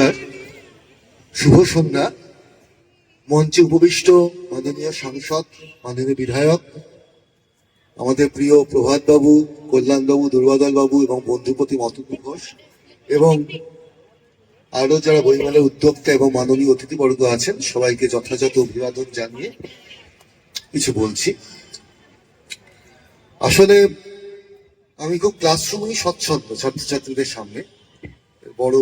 নমস্কার। শুভ সন্ধ্যা। মঞ্চে উপবিষ্ট মাননীয় সাংসদ, মাননীয় বিধায়ক, আমাদের প্রিয় প্রভাত বাবু কল্যাণ বাবু বাবু এবং বন্ধুপতি মতন ঘোষ এবং আরও যারা বইমেলার উদ্যোক্তা এবং মাননীয় অতিথিবর্গ আছেন, সবাইকে যথাযথ অভিবাদন জানিয়ে কিছু বলছি। আসলে আমি খুব ক্লাসরুমেই স্বচ্ছন্দ ছাত্রছাত্রীদের সামনে। বড়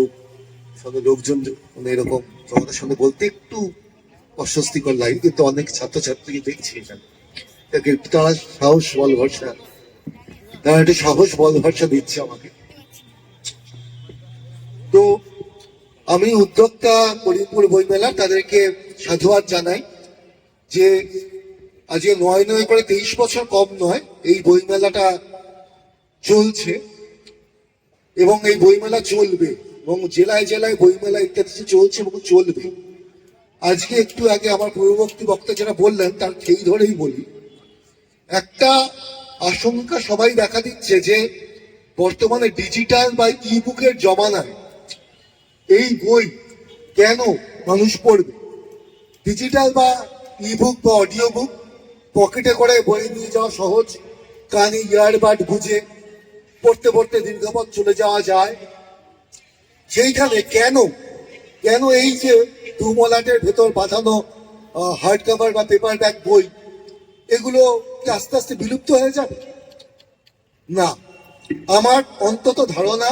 সামনে লোকজন মানে এরকম তোমাদের সামনে বলতে একটু অস্বস্তিকর লাগে কিন্তু অনেক ছাত্রছাত্রীকে দেখছি এখানে। তারা সাহস, বল ভরসা। তারা একটু সাহস, বল ভরসা দিচ্ছে আমাকে। তো আমি উদ্যোক্তা করিমপুর বইমেলা তাদেরকে সাধুবাদ জানাই যে আজকে নয় নয় করে তেইশ বছর কম নয়, এই বইমেলাটা চলছে এবং এই বইমেলা চলবে। এবং জেলায় জেলায় বইমেলা ইত্যাদি চলছে এবং চলবে। আজকে একটু আগে আমার পূর্ববর্তী বক্তা যারা বললেন, তার সেই ধরেই বলি। একটা আশঙ্কা সবাই দেখা দিচ্ছে যে বর্তমানে ডিজিটাল বা ই বুকের জমানায় এই বই কেন মানুষ পড়বে? ডিজিটাল বা ই বুক বা অডিও বুক পকেটে করে বই নিয়ে যাওয়া সহজ, কানে ইয়ারবাড বুঝে পড়তে পড়তে দীর্ঘপথ চলে যাওয়া যায়। সেইখানে কেন? কেন এই যে দুমলাটের ভেতর বাঁধানো হার্ড কভার বা পেপার ব্যাগ বই, এগুলো কি আস্তে আস্তে বিলুপ্ত হয়ে যাবে? না। আমার অন্তত ধারণা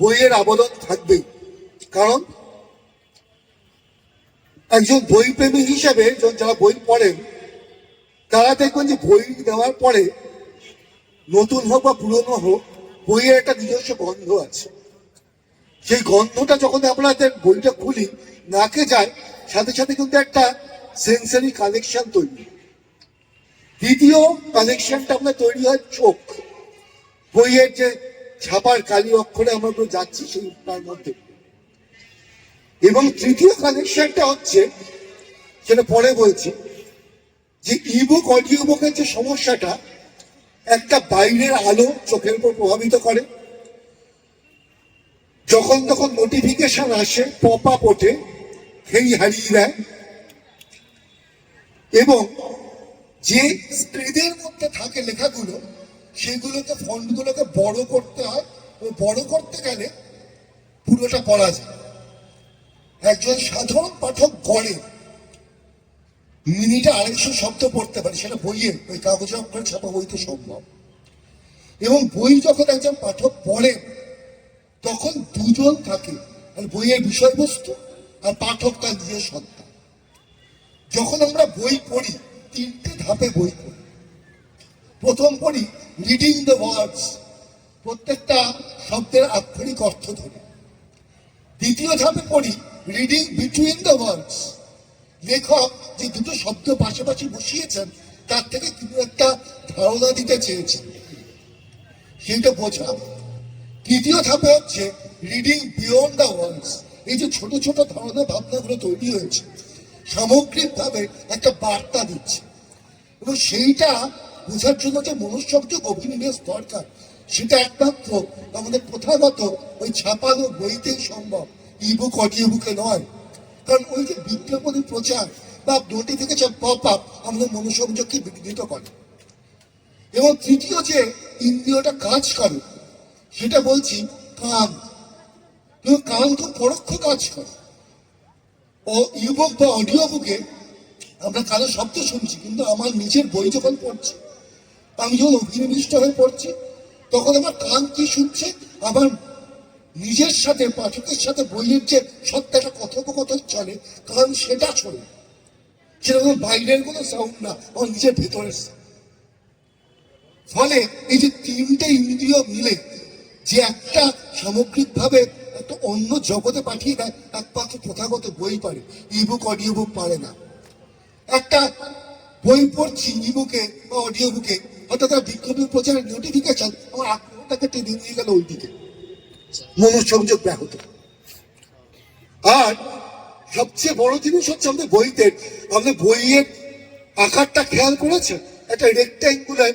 বইয়ের আবরণ থাকবেই। কারণ একজন বই প্রেমী হিসেবে যারা বই পড়েন, তারা দেখবেন যে বই দেওয়ার পরে নতুন হোক বা পুরনো হোক, বইয়ের একটা নিজস্ব গন্ধ আছে। সেই গন্ধটা যখন আপনাদের বইটা খুলি, নাকে যায়, সাথে সাথে কিন্তু একটা সেন্সারি কানেকশন তৈরি। দ্বিতীয় কানেকশনটা আপনার তৈরি হয় চোখ। বইয়ের যে ছাপার কালি অক্ষরে আমরা যাচ্ছি সেই তার মধ্যে। এবং তৃতীয় কানেকশনটা হচ্ছে, সেটা পরে বলছি, যে ইবুক অডিও বুকের যে সমস্যাটা, একটা বাইরের আলো চোখের উপর প্রভাবিত করে। যখন তখন নোটিফিকেশন আসে পপ ওঠে সেই হারিয়ে দেয় এবং যে স্ক্রিনের মধ্যে থাকে লেখাগুলো, সেগুলোকে ফন্টগুলোকে বড় করতে হয়। ও বড় করতে গেলে পুরোটা পড়া যায়। একজন সাধারণ পাঠক গড়ে, মিনিটে আড়াইশো শব্দ পড়তে পারে, সেটা বইয়ে, ওই কাগজে অক্ষরে ছাপা বইতে সম্ভব। এবং বই যখন একজন পাঠক পড়ে তখন দুজন থাকে বইয়ের বিষয়বস্তু, আর পাঠক তার নিজের সত্তা যখন আমরা বই পড়ি, তিনটে ধাপে বই পড়ি। প্রথম পড়ি রিডিং দ্য ওয়ার্ডস প্রত্যেকটা শব্দের আক্ষরিক অর্থ ধরে। দ্বিতীয় ধাপে পড়ি রিডিং বিটুইন দ্য ওয়ার্ডস লেখক যে দুটো শব্দ পাশাপাশি বসিয়েছেন, তার থেকে কিন্তু একটা ধারণা দিতে চেয়েছেন। সেটা বোঝা তৃতীয় ধাপে হচ্ছে রিডিং বিয়ন্ড দ্য ওয়ার্ডস এই যে ছোট ছোট ধারণা ভাবনাগুলো তৈরি হয়েছে, সামগ্রিকভাবে একটা বার্তা দিচ্ছে। এবং সেইটা বোঝার জন্য যে মনুষ্যংযোগ অভিনিবেশ দরকার, সেটা একমাত্র আমাদের প্রথাগত ওই ছাপানো বইতেই সম্ভব ইবুক অডিও বুকে নয়। কারণ ওই যে বিজ্ঞাপনী প্রচার বা নোটিফিকেশন পপ আপ আমাদের মনোসংযোগকে বিঘ্নিত করে। এবং তৃতীয় যে ইন্দ্রিয়টা কাজ করে সেটা বলছি, কান। কান খুব পরোক্ষ কাজ করে। ও ইউবুক বা অডিও বুকে আমরা কারও শব্দ শুনছি, কিন্তু আমার নিজের বই যখন পড়ছি, আমি যখন অভিনিবিষ্ট হয়ে পড়ছি, তখন আমার কান কি শুনছে, আমার নিজের সাথে, পাঠকের সাথে বইয়ের যে সত্যাটা কথোপকথন চলে, কান সেটা শোনে। সেটা কোনো বাইরের কোনো সাউন্ড না, আমার নিজের ভেতরের। ফলে এই যে তিনটে ইন্দ্রিয় মিলে যে একটা সামগ্রিকভাবে একটা অন্য জগতে পাঠিয়ে দেয় একমাত্র প্রথাগত বই পারে ইবুক অডিও বুক পারে না। একটা বই পড়ছি ইবুকে বা অডিও বুকে হঠাৎ তার বিজ্ঞাপন প্রচারের নোটিফিকেশন আমার আগ্রহটাকে টেনে নিয়ে গেল ওই দিকে মনোসংযোগ ব্যাহত। আর সবচেয়ে বড় জিনিস হচ্ছে আমাদের বইতে আমাদের বইয়ের আকারটা খেয়াল করেছেন? একটা রেক্টাঙ্গুলার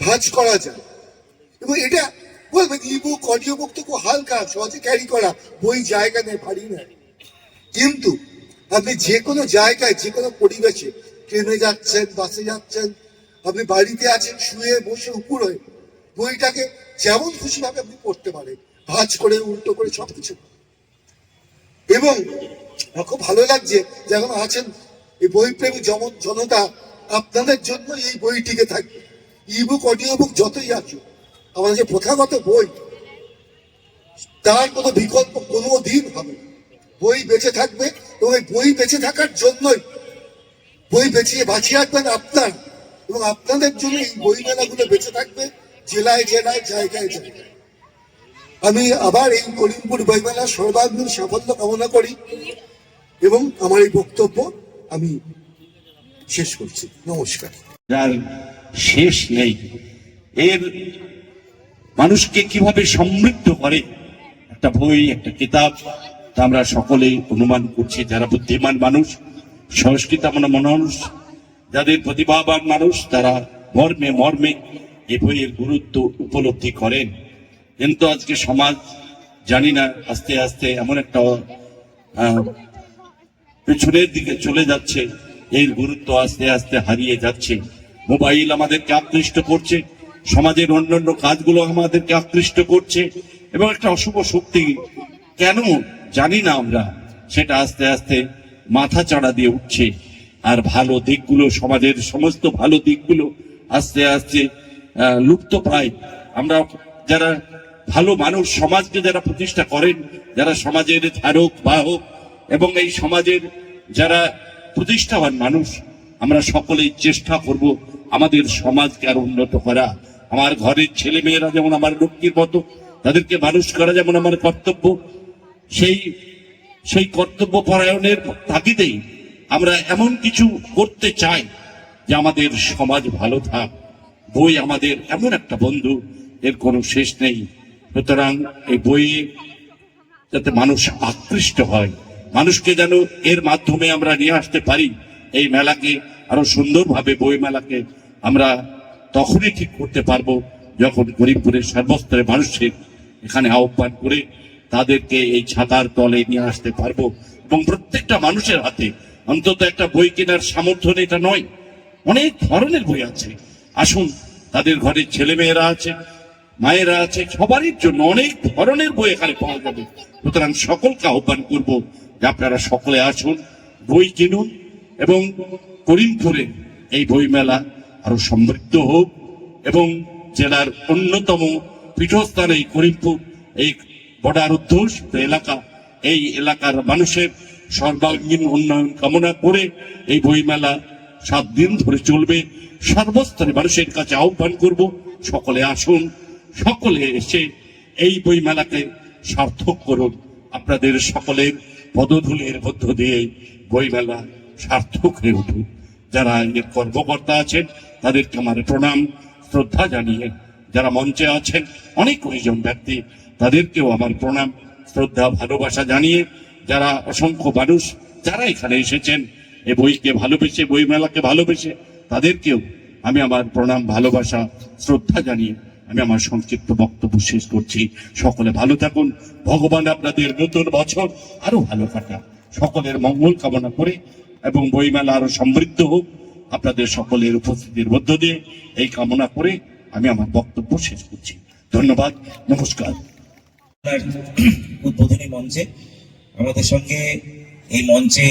ভাঁজ করা যায়। এবং এটা বলবেন ই বুক অডিও বুক তো খুব হালকা, সহজে ক্যারি করা। বই জায়গা নেই, ভারী নেই। কিন্তু আপনি যে কোনো জায়গায়, যে কোনো পরিবেশে, ট্রেনে যাচ্ছেন, বাসে যাচ্ছেন, আপনি বাড়িতে আছেন, শুয়ে বসে উপর হয়ে বইটাকে যেমন খুশি ভাবে আপনি পড়তে পারেন, ভাঁজ করে, উল্টো করে সবকিছু। এবং আমার খুব ভালো লাগছে যেমন আছেন এই বই প্রেমী যেমন জনতা, আপনাদের জন্য এই বই টিকে থাকবে। ইবুক অডিও বুক যতই আসুক আমাদের যে প্রথাগত বই, তার কোনো বিকল্প কোনো দিন হবে বই বেঁচে থাকবে এবং এই বই বেঁচে থাকার জন্যই, বই বেঁচিয়ে বাঁচিয়ে রাখবেন আপনার। এবং আপনাদের জন্য এই বই মেলাগুলো বেঁচে থাকবে, জেলায় জেলায়, জায়গায় জায়গায়। আমি আবার এই করিমপুর বইমেলা সর্বাঙ্গীন সাফল্য কামনা করি এবং আমার এই বক্তব্য আমি শেষ করছি। নমস্কার। শেষ নেই, এর মানুষকে কীভাবে সমৃদ্ধ করে? একটা বই, একটা কিতাব। তা আমরা সকলেই অনুমান করছি, যারা বুদ্ধিমান মানুষ, সংস্কৃত মানুষ যাদের প্রতিভাবান মানুষ, তারা মর্মে মর্মে এ বইয়ের গুরুত্ব উপলব্ধি করেন। কিন্তু আজকে সমাজ জানি না, আস্তে আস্তে এমন একটা পেছনের দিকে চলে যাচ্ছে, এর গুরুত্ব আস্তে আস্তে হারিয়ে যাচ্ছে। মোবাইল আমাদেরকে আকৃষ্ট করছে। সমাজের অন্যান্য কাজগুলো আমাদেরকে আকৃষ্ট করছে এবং একটা অশুভ শক্তি। কেন? জানি না আমরা। সেটা আস্তে আস্তে মাথা চাড়া দিয়ে উঠছে। আর ভালো দিকগুলো, সমাজের সমস্ত ভালো দিকগুলো আস্তে আস্তে লুপ্ত প্রায়। আমরা যারা ভালো মানুষ, সমাজকে যারা প্রতিষ্ঠা করেন, যারা সমাজের ধারক, বাহক এবং এই সমাজের যারা প্রতিষ্ঠাবান মানুষ, আমরা সকলেই চেষ্টা করব আমাদের সমাজকে আরও উন্নত করা। আমার ঘরের ছেলে মেয়েরা যেমন আমার লক্ষ্মীর মতো, তাদেরকে মানুষ করা যেমন আমার কর্তব্য, সেই সেই কর্তব্য পরায়ণের তাগিদেই আমরা এমন কিছু করতে চাই যে আমাদের সমাজ ভালো থাক। বই আমাদের এমন একটা বন্ধু, এর কোনো শেষ নেই। সুতরাং এই বইয়ে যাতে মানুষ আকৃষ্ট হয়, মানুষকে যেন এর মাধ্যমে আমরা নিয়ে আসতে পারি, এই মেলাকে আরও সুন্দরভাবে বই মেলাকে আমরা তখনই ঠিক করতে পারব যখন গরিবপুরের সর্বস্তরের মানুষের এখানে আহ্বান করে তাদেরকে এই ছাতার তলে নিয়ে আসতে পারব। এবং প্রত্যেকটা মানুষের হাতে অন্তত একটা বই কেনার সামর্থ্য এটা নয়। অনেক ধরনের বই আছে। আসুন, তাদের ঘরে ছেলে মেয়েরা আছে, মায়েরা আছে, সবারই জন্য অনেক ধরনের বই এখানে পাওয়া যাবে। সুতরাং সকলকে আহ্বান করব যে আপনারা সকলে আসুন, বই কিনুন এবং করিমপুরে এই বই মেলা আরও সমৃদ্ধ হোক এবং জেলার অন্যতম পীঠস্থান এই করিমপুর, এই বর্ডার অধ্যুষিত এলাকা, এই এলাকার মানুষের সর্বাঙ্গীন উন্নয়ন কামনা করে এই বইমেলা সাত দিন ধরে চলবে। সর্বস্তরে মানুষের কাছে আহ্বান করব, সকলে আসুন, সকলে এসে এই বইমেলাকে সার্থক করুন। আপনাদের সকলের পদধূলির মধ্য দিয়ে বইমেলা সার্থক হয়ে উঠুন যারা এর কর্মকর্তা আছেন তাদেরকে আমার প্রণাম, শ্রদ্ধা জানিয়ে যারা মঞ্চে আছেন, অনেক কয়েকজন ব্যক্তি, তাদেরকেও আমার প্রণাম, শ্রদ্ধা, ভালোবাসা জানিয়ে যারা অসংখ্য মানুষ, যারা এখানে এসেছেন এই বইকে ভালোবেসে, বই মেলাকে ভালোবেসে, তাদেরকেও আমি আমার প্রণাম, ভালোবাসা, শ্রদ্ধা জানিয়ে আমি আমার সংক্ষিপ্ত বক্তব্য শেষ করছি। সকলে ভালো থাকুন। ভগবান আপনাদের নতুন বছর আরও ভালো কাটা সকলের মঙ্গল কামনা করে এবং বইমেলা আরও সমৃদ্ধ হোক। আপনাদের সকলের উপস্থিতির মধ্য দিয়ে এই কামনা করে আমি আমার বক্তব্য শেষ করছি। ধন্যবাদ, নমস্কার। উদ্বোধনী মঞ্চে আমাদের সঙ্গে এই মঞ্চে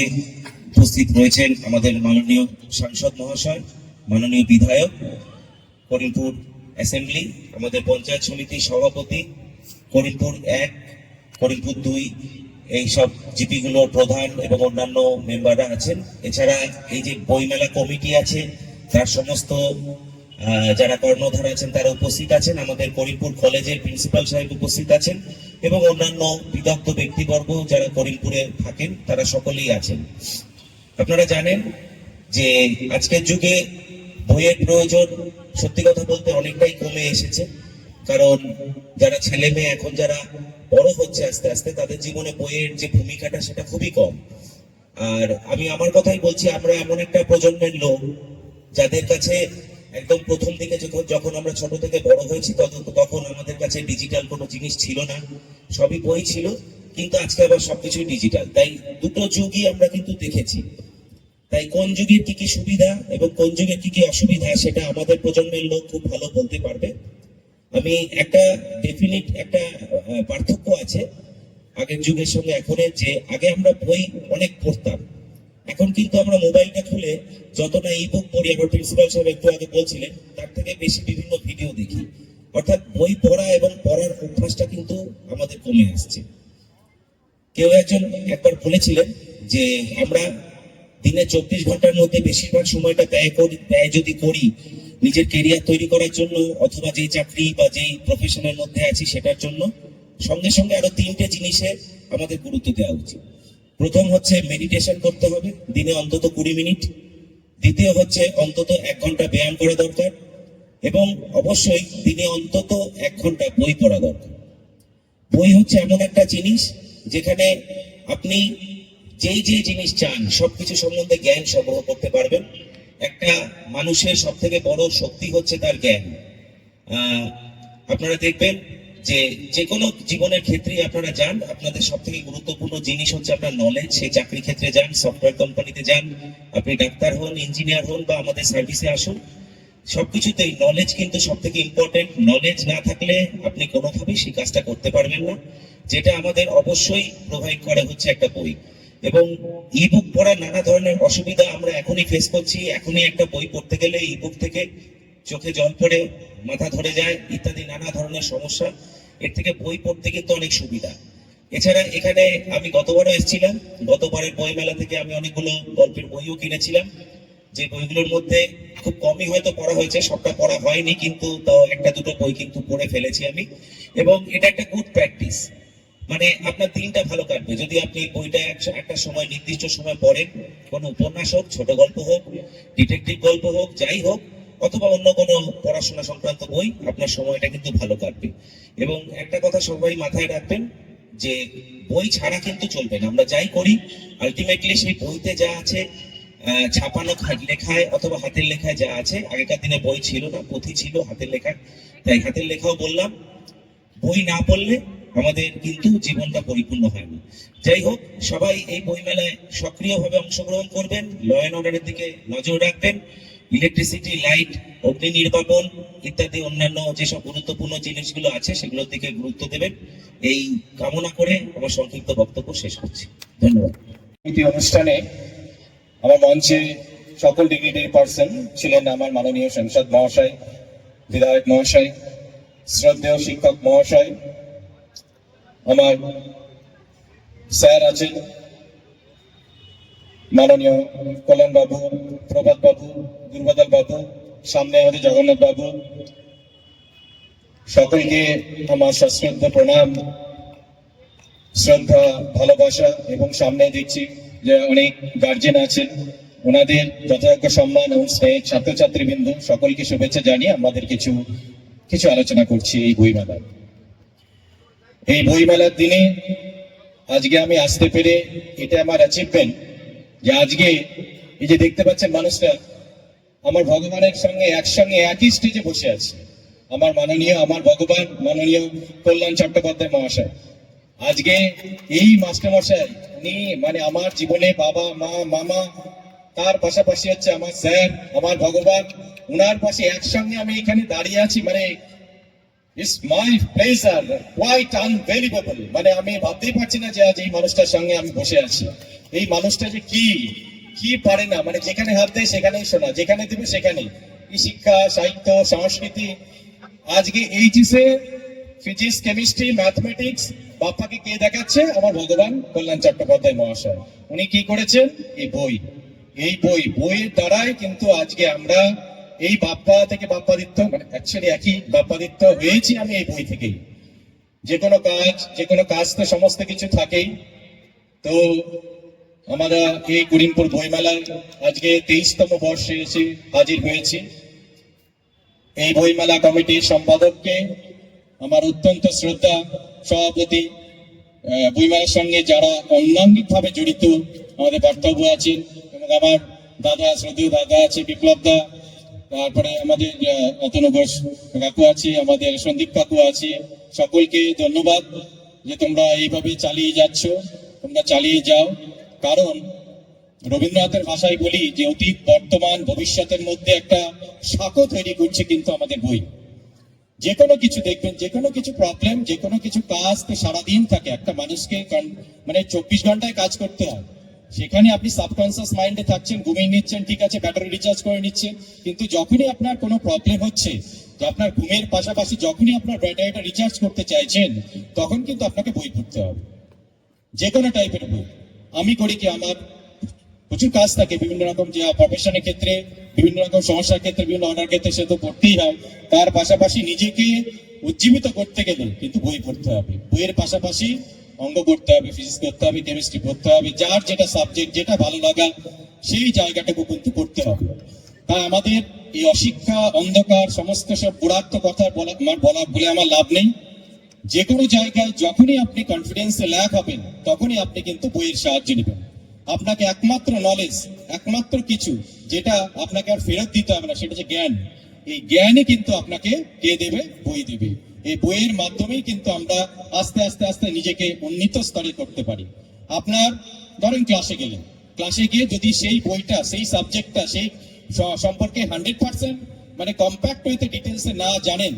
উপস্থিত রয়েছেন আমাদের মাননীয় সাংসদ মহাশয়, মাননীয় বিধায়ক, করিমপুর অ্যাসেম্বলি, আমাদের পঞ্চায়েত সমিতির সভাপতি, করিমপুর এক, করিমপুর দুই এই সব জিপিগুলোর প্রধান এবং অন্যান্য মেম্বাররা আছেন। এছাড়া এই যে বইমেলা কমিটি আছে, তার সমস্ত যারা কর্ণধার আছেন, তারা উপস্থিত আছেন। আমাদের করিমপুর কলেজের প্রিন্সিপাল সাহেব উপস্থিত আছেন এবং অন্যান্য বিদগ্ধ ব্যক্তিবর্গ যারা করিমপুরে থাকেন, তারা সকলেই আছেন। আপনারা জানেন যে আজকের যুগে বইয়ের প্রয়োজন সত্যি কথা বলতে অনেকটাই কমে এসেছে। কারণ যারা ছেলে মেয়ে এখন যারা বড় হচ্ছে আস্তে আস্তে তাদের জীবনে বইয়ের যে ভূমিকাটা সেটা খুবই কম। আর আমি আমার কথাই বলছি, আমরা এমন একটা প্রজন্মের লোক যাদের কাছে একদম প্রথম দিকে যখন যখন আমরা ছোট থেকে বড় হয়েছি তখন তখন আমাদের কাছে ডিজিটাল কোনো জিনিস ছিল না। সবই বই ছিল, কিন্তু আজকে আবার সবকিছুই ডিজিটাল তাই দুটো যুগই আমরা কিন্তু দেখেছি। তাই কোন যুগের কি কি সুবিধা এবং কোন যুগের কি কি অসুবিধা সেটা আমাদের প্রজন্মের লোক খুব ভালো বলতে পারবে। আমি একটা ডেফিনিট একটা পার্থক্য আছে আগের যুগের সঙ্গে এখনের যে আগে আমরা বই অনেক পড়তাম। এখন কিন্তু আমরা মোবাইলটা খুলে যতটা ই বুক পড়ি আমার প্রিন্সিপাল সাহেব একটু আগে বলছিলেন, তার থেকে বেশি বিভিন্ন ভিডিও দেখি। অর্থাৎ বই পড়া এবং পড়ার অভ্যাসটা কিন্তু আমাদের কমে আসছে। কেউ একজন একবার বলেছিলেন যে আমরা দিনে চব্বিশ ঘণ্টার মধ্যে বেশিরভাগ সময়টা ব্যয় করি, ব্যয় যদি করি নিজের কেরিয়ার তৈরি করার জন্য অথবা যেই চাকরি বা যেই প্রফেশনের মধ্যে আছি সেটার জন্য সঙ্গে সঙ্গে আরও তিনটে জিনিসে আমাদের গুরুত্ব দেওয়া উচিত। প্রথম হচ্ছে মেডিটেশন করতে হবে, দিনে অন্তত কুড়ি মিনিট। দ্বিতীয় হচ্ছে অন্তত এক ঘণ্টা ব্যায়াম করা দরকার এবং অবশ্যই দিনে অন্তত এক ঘণ্টা বই পড়া দরকার। বই হচ্ছে এমন একটা জিনিস যেখানে আপনি যেই যে জিনিস চান, সবকিছু সম্বন্ধে জ্ঞান সংগ্রহ করতে পারবেন। একটা মানুষের সব থেকে বড় শক্তি হচ্ছে তার জ্ঞান। আপনারা দেখবেন যে যে কোনো জীবনের ক্ষেত্রে আপনারা যান, আপনাদের সব থেকে গুরুত্বপূর্ণ জিনিস হচ্ছে আপনার নলেজ সেই চাকরি ক্ষেত্রে যান সফটওয়্যার কোম্পানিতে যান, আপনি ডাক্তার হন ইঞ্জিনিয়ার হন বা আমাদের সার্ভিসে আসুন, সবকিছুতেই নলেজ কিন্তু সব থেকে ইম্পর্টেন্ট নলেজ না থাকলে আপনি কোনোভাবেই সেই কাজটা করতে পারবেন না, যেটা আমাদের অবশ্যই প্রোভাইড করে হচ্ছে একটা বই। এবং ই বুক পড়ার নানা ধরনের অসুবিধা আমরা এখনই ফেস করছি। এখনই একটা বই পড়তে গেলে ই বুক থেকে চোখে জল পড়ে, মাথা ধরে যায়, ইত্যাদি নানা ধরনের সমস্যা। এর থেকে বই পড়তে কিন্তু অনেক সুবিধা। এছাড়া এখানে আমি গতবারও এসেছিলাম। গতবারের বই মেলা থেকে আমি অনেকগুলো গল্পের বইও কিনেছিলাম। যে বইগুলোর মধ্যে খুব কমই হয়তো পড়া হয়েছে, সবটা পড়া হয়নি, কিন্তু তাও একটা দুটো বই কিন্তু পড়ে ফেলেছি আমি। এবং এটা একটা গুড প্র্যাকটিস মানে আপনার দিনটা ভালো কাটবে। যদি আপনি বইটা একটা সময়, নির্দিষ্ট সময় পড়েন, কোনো উপন্যাস হোক, ছোট গল্প হোক ডিটেকটিভ গল্প হোক, যাই হোক, অথবা অন্য কোনো পড়াশোনা সংক্রান্ত বই, আপনার সময়টা কিন্তু ভালো কাটবে। এবং একটা কথা সবাই মাথায় রাখবেন, যে বই ছাড়া কিন্তু চলবে না। আমরা যাই করি আলটিমেটলি সেই বইতে যা আছে ছাপানো লেখায় অথবা হাতের লেখায় যা আছে, আগেকার দিনে বই ছিল না, পুঁথি ছিল হাতের লেখা তাই হাতের লেখাও বললাম, বই না পড়লে আমাদের কিন্তু জীবনটা পরিপূর্ণ হয় না যাই হোক, সবাই এই বই মেলায় সক্রিয়ভাবে অংশগ্রহণ করবেন ল অ্যান্ড অর্ডারের দিকে নজর রাখবেন ইলেকট্রিসিটি লাইট অগ্নি নির্বাপন ইত্যাদি অন্যান্য যেসব গুরুত্বপূর্ণ জিনিসগুলো আছে সেগুলোর দিকে গুরুত্ব দেবেন। এই কামনা করে আমার সংক্ষিপ্ত বক্তব্য শেষ করছি। ধন্যবাদ। অনুষ্ঠানে আমার মঞ্চে সকল ডিগ্রিটির পার্সন ছিলেন আমার মাননীয় সাংসদ মহাশয়, বিধায়ক মহাশয়, শ্রদ্ধেয় শিক্ষক মহাশয় আমার স্যার আছেন। মাননীয় কল্যাণ বাবু প্রভাত বাবু দুর্বাদল বাবু সামনে আমাদের জগন্নাথ বাবু সকলকে আমার সশ্রদ্ধ প্রণাম, শ্রদ্ধা, ভালোবাসা এবং সামনে দেখছি যে অনেক গার্জেন আছেন। ওনাদের যথাযোগ্য সম্মান এবং স্নেহ ছাত্রছাত্রী বিন্দু সকলকে শুভেচ্ছা জানিয়ে আমাদের কিছু কিছু আলোচনা করছি এই বইমেলায়। এই বইমেলার দিনে আজকে আমি আসতে পেরে এটা আমার অ্যাচিভমেন্ট যে আজকে এই যে দেখতে পাচ্ছেন মানুষরা আমার ভগবানের সঙ্গে একসঙ্গে একই স্টেজে বসে আছে। আমার মাননীয়, আমার ভগবান মাননীয় কল্যাণ চট্টোপাধ্যায় মহাশয়। আজকে এই মাস্টার মশাই উনি মানে আমার জীবনে বাবা, মা, মামা, তার পাশাপাশি হচ্ছে আমার স্যার, আমার ভগবান, উনার পাশে একসঙ্গে আমি এখানে দাঁড়িয়ে আছি মানে it's my pleasure quite unbelievable মানে আমি ভাবতেই পারছি না যে আজ এই মানুষটার সঙ্গে আমি বসে আছি। এই মানুষটা যে কি? কি পারে না? মানে যেখানে হাত দেয় সেখানেই শোনা, যেখানে দেবে সেখানেই। শিক্ষা, সাহিত্য, সংস্কৃতি? আজকে এইচএসে ফিজিক্স, কেমিস্ট্রি, ম্যাথমেটিক্স, বাপ্পাকে কে দেখাচ্ছে? আমার ভগবান কল্যাণ চট্টোপাধ্যায় মহাশয়। উনি কি করেছেন? এই বই। এই বই, বইয়ের দ্বারাই কিন্তু আজকে আমরা এই বাপ্পা থেকে বাপ্পাদিত্য মানে অ্যাকচুয়ালি একই বাপ্পাদিত্য হয়েছি আমি এই বই থেকেই। যে কোনো কাজ, যে কোনো কাজ তো সমস্ত কিছু থাকেই। তো আমরা এই করিমপুর বইমেলায় আজকে তেইশতম বর্ষে এসে হাজির হয়েছি। এই বইমেলা কমিটির সম্পাদককে আমার অত্যন্ত শ্রদ্ধা, সভাপতি বইমেলার সঙ্গে যারা অঙ্গাঙ্গিকভাবে জড়িত, আমাদের বক্তব্য আছেন এবং আমার দাদা শ্রদ্ধেয় দাদা আছে, বিপ্লব দা তারপরে আমাদের অতনু ঘোষ কাকু আছে, আমাদের সন্দীপ কাকু আছে, সকলকে ধন্যবাদ যে তোমরা এইভাবে চালিয়ে যাচ্ছ, তোমরা চালিয়ে যাও। কারণ রবীন্দ্রনাথের ভাষায় বলি যে অতীত বর্তমান ভবিষ্যতের মধ্যে একটা সাঁকো তৈরি করছে কিন্তু আমাদের বই। যে কোনো কিছু দেখবেন, যে কোনো কিছু প্রবলেম যে কোনো কিছু কাজ তো সারাদিন থাকে। একটা মানুষকে মানে চব্বিশ ঘন্টায় কাজ করতে হয়। সেখানে আপনি সাবকনসিয়াস মাইন্ডে থাকছেন, ঘুমিয়ে নিচ্ছেন, ঠিক আছে ব্যাটারি রিচার্জ করে নিচ্ছেন, কিন্তু যখনই আপনার কোনো প্রবলেম হচ্ছে যে আপনার ঘুমের পাশাপাশি যখনই আপনার ব্যাটারিটা রিচার্জ করতে চাইছেন, তখন কিন্তু আপনাকে বই পড়তে হবে। যে কোনো টাইপের বই। আমি করি কি, আমার প্রচুর কাজ থাকে, বিভিন্ন রকম যে প্রফেশনের ক্ষেত্রে, বিভিন্ন রকম সমস্যার ক্ষেত্রে, বিভিন্ন অর্ডার ক্ষেত্রে সে তো পড়তেই হয়। তার পাশাপাশি নিজেকে উজ্জীবিত করতে গেলে কিন্তু বই পড়তে হবে। বইয়ের পাশাপাশি অঙ্ক করতে হবে ফিজিক্স করতে হবে কেমিস্ট্রি পড়তে হবে, যার যেটা সাবজেক্ট যেটা ভালো লাগা, সেই জায়গাটাকে কিন্তু করতে হবে। তাই আমাদের এই অশিক্ষা, অন্ধকার, সমস্ত সব বুড়াত্ম কথা বলা বলা বলে আমার লাভ নেই। যে কোনো জায়গায় যখনই আপনি কনফিডেন্সে ল্যাক হবেন, তখনই আপনি কিন্তু বইয়ের সাহায্য নেবেন। আপনাকে একমাত্র নলেজ একমাত্র কিছু, যেটা আপনাকে আর ফেরত দিতে হবে না, সেটা হচ্ছে জ্ঞান। এই জ্ঞানই কিন্তু আপনাকে কে দেবে? বই দেবে। এই বইয়ের মাধ্যমেই কিন্তু আমরা আস্তে আস্তে আস্তে নিজেকে উন্নীত স্তরে করতে পারি। আপনার ধরেন ক্লাসে গেলেন। ক্লাসে গিয়ে যদি সেই বইটা, সেই সাবজেক্টটা সেই সম্পর্কে হান্ড্রেড পার্সেন্ট মানে কম্প্যাক্ট হইতে ডিটেলসে না জানেন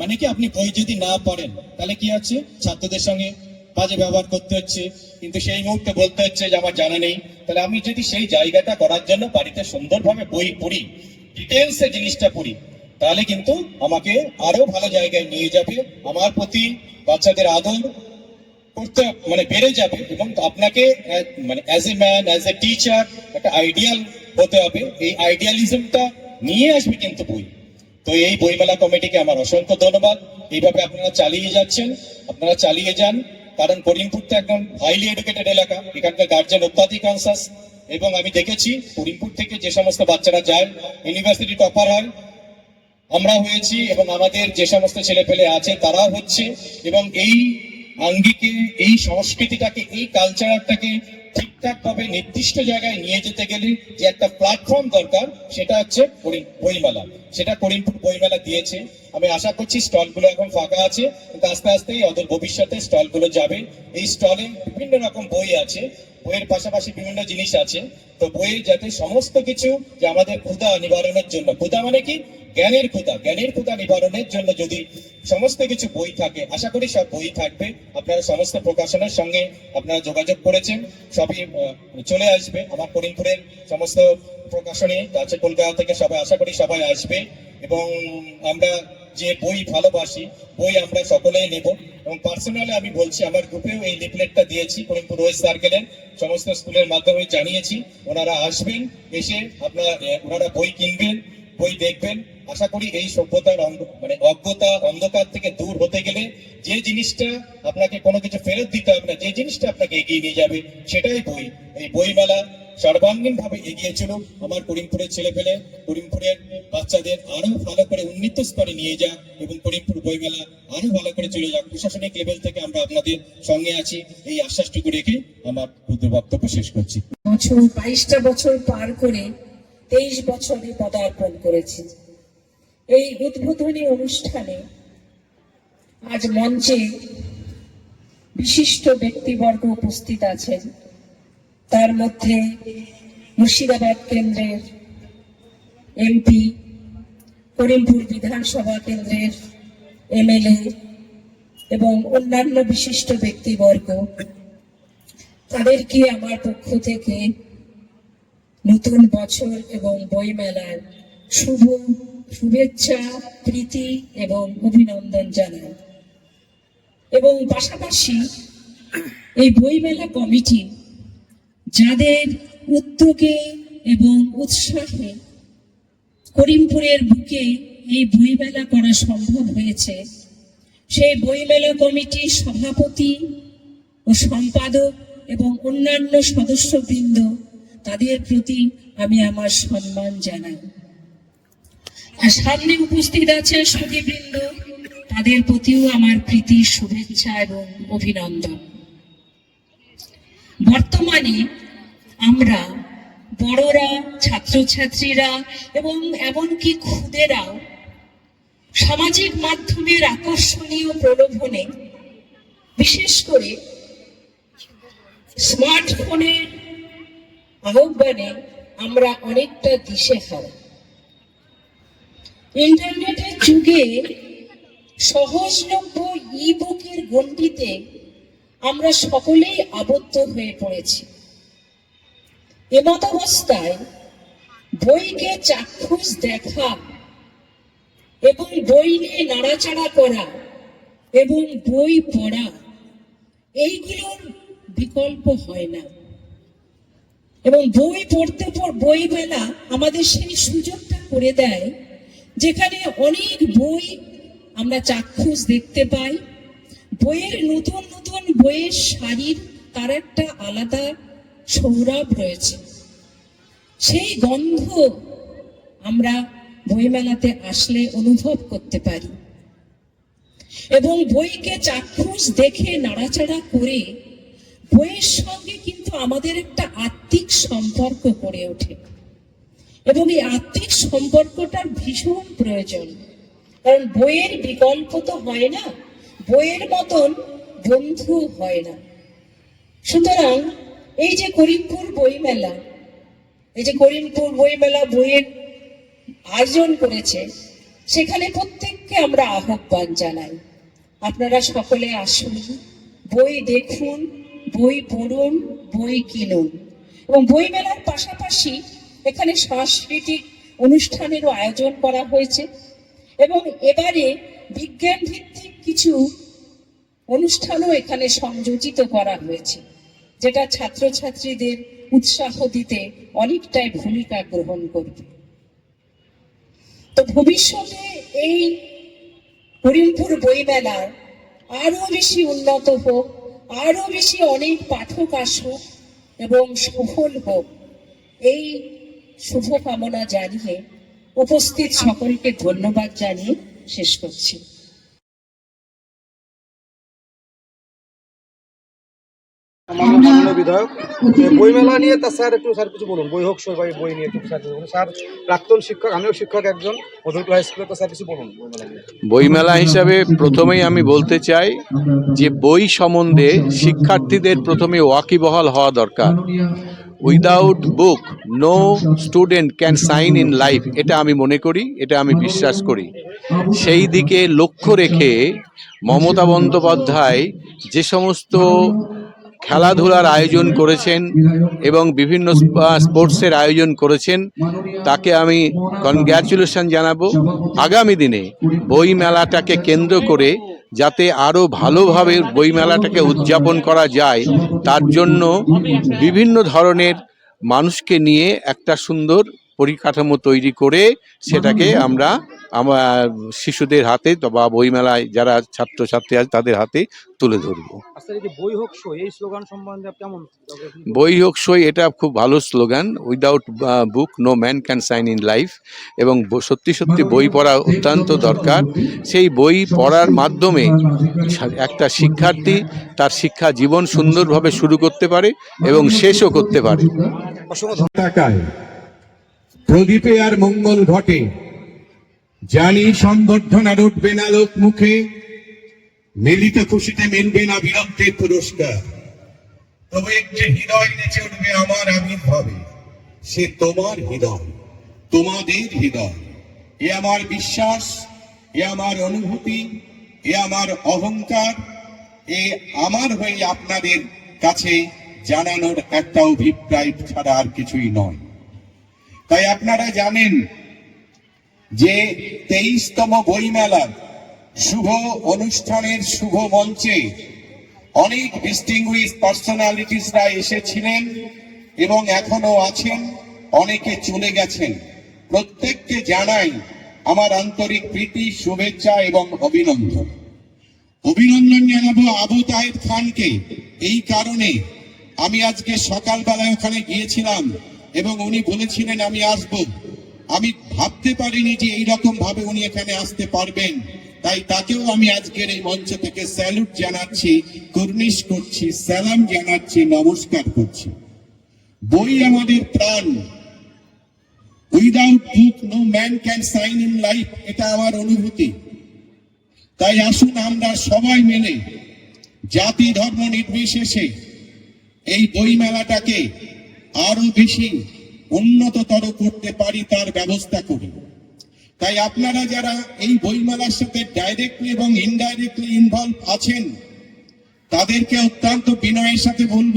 মানে কি আপনি বই যদি না পড়েন, তাহলে কি হচ্ছে ছাত্রদের সঙ্গে বাজে ব্যবহার করতে হচ্ছে, কিন্তু সেই মুহূর্তে বলতে হচ্ছে যে আমার জানা নেই। তাহলে আমি যদি সেই জায়গাটা করার জন্য বাড়িতে সুন্দরভাবে বই পড়ি ডিটেলসে জিনিসটা পড়ি তাহলে কিন্তু আমাকে আরও ভালো জায়গায় নিয়ে যাবে, আমার প্রতি বাচ্চাদের আদর করতে মানে বেড়ে যাবে এবং আপনাকে মানে as a man as a teacher একটা আইডিয়াল হতে হবে। এই আইডিয়ালিজমটা নিয়ে আসবে কিন্তু বই। তো এই বইমেলা কমিটিকে আমার অসংখ্য ধন্যবাদ। এইভাবে আপনারা চালিয়ে যাচ্ছেন, আপনারা চালিয়ে যান। কারণ করিমপুর তো একদম হাইলি এডুকেটেড এলাকা, এখানকার গার্জেন অত্যাধিক কনসাস এবং আমি দেখেছি করিমপুর থেকে যে সমস্ত বাচ্চারা যায় ইউনিভার্সিটি টপার হয় আমরা হয়েছি এবং আমাদের যে সমস্ত ছেলেপেলে আছে, তারাও হচ্ছে এবং এই আঙ্গিকে, এই সংস্কৃতিটাকে, এই কালচারটাকে ঠিকঠাক ভাবে নির্দিষ্ট জায়গায় নিয়ে যেতে গেলে যে একটা প্ল্যাটফর্ম দরকার, সেটা হচ্ছে বইমেলা। সেটা করিমপুর বইমেলা দিয়েছে। আমি আশা করছি স্টলগুলো এখন ফাঁকা আছে, কিন্তু আস্তে আস্তে অদূর ভবিষ্যতে স্টলগুলো যাবে। এই স্টলে বিভিন্ন রকম বই আছে, বইয়ের পাশাপাশি বিভিন্ন জিনিস আছে। তো বইয়ে যাতে সমস্ত কিছু যে আমাদের ক্ষুধা নিবারণের জন্য, ক্ষুধা মানে কি? জ্ঞানের ক্ষুধা জ্ঞানের ক্ষুধা নিবারণের জন্য যদি সমস্ত কিছু বই থাকে, আশা করি সব বই থাকবে। আপনারা সমস্ত প্রকাশনের সঙ্গে আপনারা যোগাযোগ করেছেন, সবই চলে আসবে। আমার করিমপুরের সমস্ত প্রকাশনী আছে কলকাতা থেকে সবাই, আশা করি সবাই আসবে। এবং আমরা যে বই ভালোবাসি, বই আমরা সকলেই নেব। এবং পার্সোনালি আমি বলছি, আমার গ্রুপেও এই লিফলেটটা দিয়েছি, করিমপুর ওয়েস্ট সার্কেলের সমস্ত স্কুলের মাধ্যমে জানিয়েছি, ওনারা আসবেন, এসে আপনার ওনারা বই কিনবেন, বই দেখবেন। আশা করি এই সভ্যতার মানে অজ্ঞতা, অন্ধকার থেকে দূর হতে গেলে যে জিনিসটা আপনাকে কোনো কিছু ফেরত দিতে হবে না, যে জিনিসটা আপনাকে এগিয়ে নিয়ে যাবে, সেটাই বই। এই বইমেলা সর্বাঙ্গীন ভাবে এগিয়ে চলুক। আমার করিমপুরের ছেলে পেলে করিমপুরের বাচ্চাদের আরও ভালো করে উন্নীত স্তরে নিয়ে যাক এবং করিমপুর বইমেলা আরও ভালো করে চলে যাক। প্রশাসনিক লেভেল থেকে আমরা আপনাদের সঙ্গে আছি। এই আশ্বাসটুকু রেখে আমার ক্ষুদ্র বক্তব্য শেষ করছি। বছর, বাইশটা বছর পার করে তেইশ বছরে পদার্পণ করেছি। এই উদ্বোধনী অনুষ্ঠানে আজ মঞ্চে বিশিষ্ট ব্যক্তিবর্গ উপস্থিত আছেন। তার মধ্যে মুর্শিদাবাদ কেন্দ্রের এমপি, করিমপুর বিধানসভা কেন্দ্রের এমএলএ এবং অন্যান্য বিশিষ্ট ব্যক্তিবর্গ, তাদেরকে আমার পক্ষ থেকে নতুন বছর এবং বইমেলার শুভ শুভেচ্ছা, প্রীতি এবং অভিনন্দন জানাই। এবং পাশাপাশি এই বইমেলা কমিটি যাদের উদ্যোগে এবং উৎসাহে করিমপুরের বুকে এই বইমেলা করা সম্ভব হয়েছে, সেই বইমেলা কমিটির সভাপতি ও সম্পাদক এবং অন্যান্য সদস্যবৃন্দ, তাদের প্রতি আমি আমার সম্মান জানাই। সামনে উপস্থিত আছে সুদীবৃন্দ তাদের প্রতিও আমার প্রীতি, শুভেচ্ছা এবং অভিনন্দন। বর্তমানে আমরা বড়রা, ছাত্রছাত্রীরা এবং এমনকি খুদেরাও সামাজিক মাধ্যমের আকর্ষণীয় প্রলোভনে, বিশেষ করে স্মার্টফোনের আহ্বানে আমরা অনেকটা দিশে হারা ইন্টারনেটের যুগে সহজলভ্য ই বুকের গণ্ডিতে আমরা সকলেই আবদ্ধ হয়ে পড়েছি। এমত অবস্থায় বইকে চাক্ষুষ দেখা এবং বই নিয়ে নাড়াচাড়া করা এবং বই পড়া, এইগুলোর বিকল্প হয় না। এবং বই পড়তে পর বই মেলা আমাদের সেই সুযোগটা করে দেয় যেখানে অনেক বই আমরা চাক্ষুষ দেখতে পাই। বইয়ের নতুন নতুন বইয়ের শাড়ির তার একটা আলাদা সৌরভ রয়েছে। সেই গন্ধ আমরা বইমেলাতে আসলে অনুভব করতে পারি। এবং বইকে চাক্ষুষ দেখে নাড়াচাড়া করে বইয়ের সঙ্গে কিন্তু আমাদের একটা আত্মিক সম্পর্ক গড়ে ওঠে। এবং এই আত্মিক সম্পর্কটার ভীষণ প্রয়োজন। কারণ বইয়ের বিকল্প তো হয় না, বইয়ের মতন বন্ধু হয় না। সুতরাং এই যে করিমপুর বইমেলা, এই যে করিমপুর বইমেলা বইয়ের আয়োজন করেছে, সেখানে প্রত্যেককে আমরা আহ্বান জানাই। আপনারা সকলে আসুন, বই দেখুন, বই পড়ুন, বই কিনুন। এবং বই মেলার পাশাপাশি এখানে সাংস্কৃতিক অনুষ্ঠানেরও আয়োজন করা হয়েছে। এবং এবারে বিজ্ঞান ভিত্তিক কিছু অনুষ্ঠানও এখানে সংযোজিত করা হয়েছে, যেটা ছাত্রছাত্রীদের উৎসাহ দিতে অনেকটাই ভূমিকা গ্রহণ করবে। তো ভবিষ্যতে এই করিমপুর বইমেলার আরও বেশি উন্নত হোক আরও বেশি অনেক পাঠক আসুক এবং সফল হোক, এই শুভকামনা জানিয়ে উপস্থিত সকলকে ধন্যবাদ জানিয়ে শেষ করছি। বিধায়ক বইমেলা নিয়ে তা স্যার একটু স্যার কিছু বলুন। বই হোক সই বই নিয়ে একটু স্যার বলুন। স্যার প্রাক্তন শিক্ষক আমিও শিক্ষক একজন মধুরপুর হাই স্কুলে তো স্যার কিছু বলুন বইমেলা বইমেলা হিসাবে প্রথমেই আমি বলতে চাই যে বই সম্বন্ধে শিক্ষার্থীদের প্রথমে ওয়াকিবহাল হওয়া দরকার। Without book no student can shine in life এটা আমি মনে করি, এটা আমি বিশ্বাস করি। সেই দিকে লক্ষ্য রেখে মমতা বন্দ্যোপাধ্যায় যে সমস্ত খেলাধুলার আয়োজন করেছেন এবং বিভিন্ন স্পোর্টসের আয়োজন করেছেন। তাকে আমি কনগ্র্যাচুলেশন জানাব। আগামী দিনে বই মেলাটাকে কেন্দ্র করে যাতে আরও ভালোভাবে বই মেলাটাকে উদযাপন করা যায়, তার জন্য বিভিন্ন ধরনের মানুষকে নিয়ে একটা সুন্দর পরিকাঠামো তৈরি করে সেটাকে আমরা আমার শিশুদের হাতে বা বইমেলায় যারা ছাত্রছাত্রী আছে তাদের হাতে তুলে ধরবো। আচ্ছা বই হোক সই এই স্লোগান সম্বন্ধে আপনি কেমন বই হোক সই এটা খুব ভালো slogan. Without book no man can shine in life এবং ব- সত্যি সত্যি বই পড়া অত্যন্ত দরকার। সেই বই পড়ার মাধ্যমে একটা শিক্ষার্থী তার শিক্ষা জীবন সুন্দরভাবে শুরু করতে পারে এবং শেষও করতে পারে। প্রদীপে আর মঙ্গল ঘটে। জানি সংবর্ধনা উঠবে না লোক মুখে মিলিত খুশিতে মিলবে না বিরক্তের পুরস্কার। তবে একটি হৃদয় নেচে উঠবে আমার আবির্ভাবে। সে তোমার হৃদয়, তোমাদের হৃদয়। এ আমার বিশ্বাস, এ আমার অনুভূতি, এ আমার অহংকার, এ আমার হয়ে আপনাদের কাছে জানানোর একটা অভিপ্রায় ছাড়া আর কিছুই নয়। তাই আপনারা জানেন যে তেইশতম বইমেলার শুভ অনুষ্ঠানের শুভ মঞ্চে অনেক ডিস্টিংগুইশ পার্সোনালিটিসরা এসেছিলেন এবং এখনও আছেন, অনেকে চলে গেছেন। প্রত্যেককে জানাই আমার আন্তরিক প্রীতি, শুভেচ্ছা এবং অভিনন্দন। অভিনন্দন জানাব আবু তাহেদ খানকে। এই কারণে আমি আজকে সকালবেলায় ওখানে গিয়েছিলাম। এবং উনি বলেছিলেন, আমি আসব। আমি ভাবতে পারিনি যে এইরকম ভাবে উনি এখানে আসতে পারবেন। তাই তাকেও আমি আজকের এই মঞ্চ থেকে স্যালুট জানাচ্ছি, কুর্নিশ করছি, সালাম জানাচ্ছি, নমস্কার করছি। বই আমাদের প্রাণ। Without book no man can shine in life এটা আমার অনুভূতি। তাই আসুন আমরা সবাই মিলে জাতি ধর্ম নির্বিশেষে এই বই মেলাটাকে আরও বেশি উন্নততর করতে পারি তার ব্যবস্থা করি। তাই আপনারা যারা এই বইমেলার সাথে ডাইরেক্টলি এবং ইনডাইরেক্টলি ইনভলভ আছেন, তাদেরকে অত্যন্ত বিনয়ের সাথে বলব,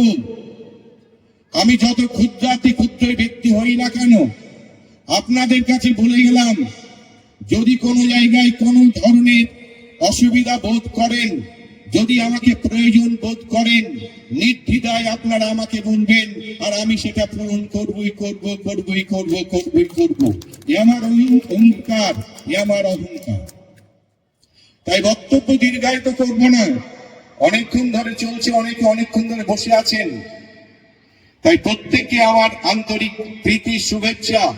আমি যত ক্ষুদ্রাতি ক্ষুদ্র ব্যক্তি হই না কেন, আপনাদের কাছে বলে গেলাম, যদি কোনো জায়গায় কোনো ধরনের অসুবিধা বোধ করেন যদি আমাকে প্রয়োজন বোধ করেন, নির্দ্বিধায় আপনারা আমাকে বলবেন, আর আমি সেটা পূরণ করবই, করব করবই করব করবই, করব। এ আমার অহংকার, এ আমার অহংকার। তাই বক্তব্য দীর্ঘায়িত করব না। অনেকক্ষণ ধরে চলছে, অনেকে অনেকক্ষণ ধরে বসে আছেন। তাই প্রত্যেককে আমার আন্তরিক প্রীতি, শুভেচ্ছা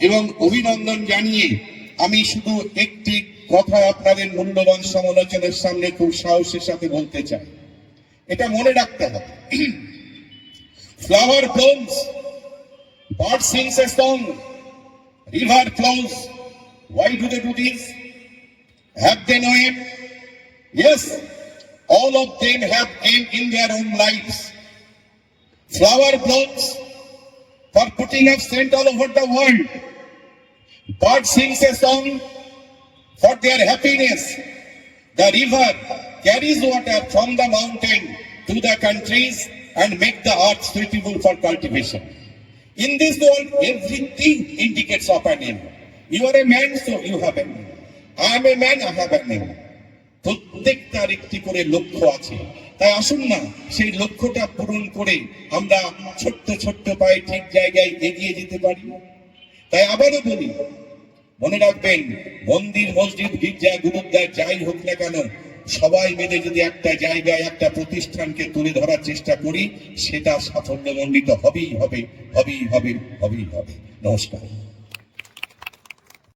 এবং অভিনন্দন জানিয়ে আমি শুধু একটি কথা আপনাদের মূল্যবান সমালোচনার সামনে খুব সাহসের সাথে বলতে চাই এটা মনে রাখতে হবে flower blooms bird sings a song river flows why do they do this have they no aim Yes, all of them have aim in their own lives. Flower blooms for putting up scent all over the world. Bird sings a song for their happiness. The river carries water from the mountain to the countries and make the earth suitable for cultivation. In this world, everything indicates of a name. You are a man, so you have a name. I am a man, I have a name. প্রত্যেকটার একটি করে লক্ষ্য আছে তাই আসুন না সেই লক্ষ্যটা পূরণ করে আমরা ছোট্ট ছোট্ট পায়ে ঠিক জায়গায় এগিয়ে যেতে পারি তাই আবারও বলি মনে রাখবেন, মন্দির, মসজিদ, গির্জা গুরুদ্বার যাই হোক না কেন, সবাই মিলে যদি একটা জায়গায়, একটা প্রতিষ্ঠানকে তুলে ধরার চেষ্টা করি, সেটা সাফল্যমণ্ডিত হবেই হবে হবেই হবে হবেই হবে। নমস্কার।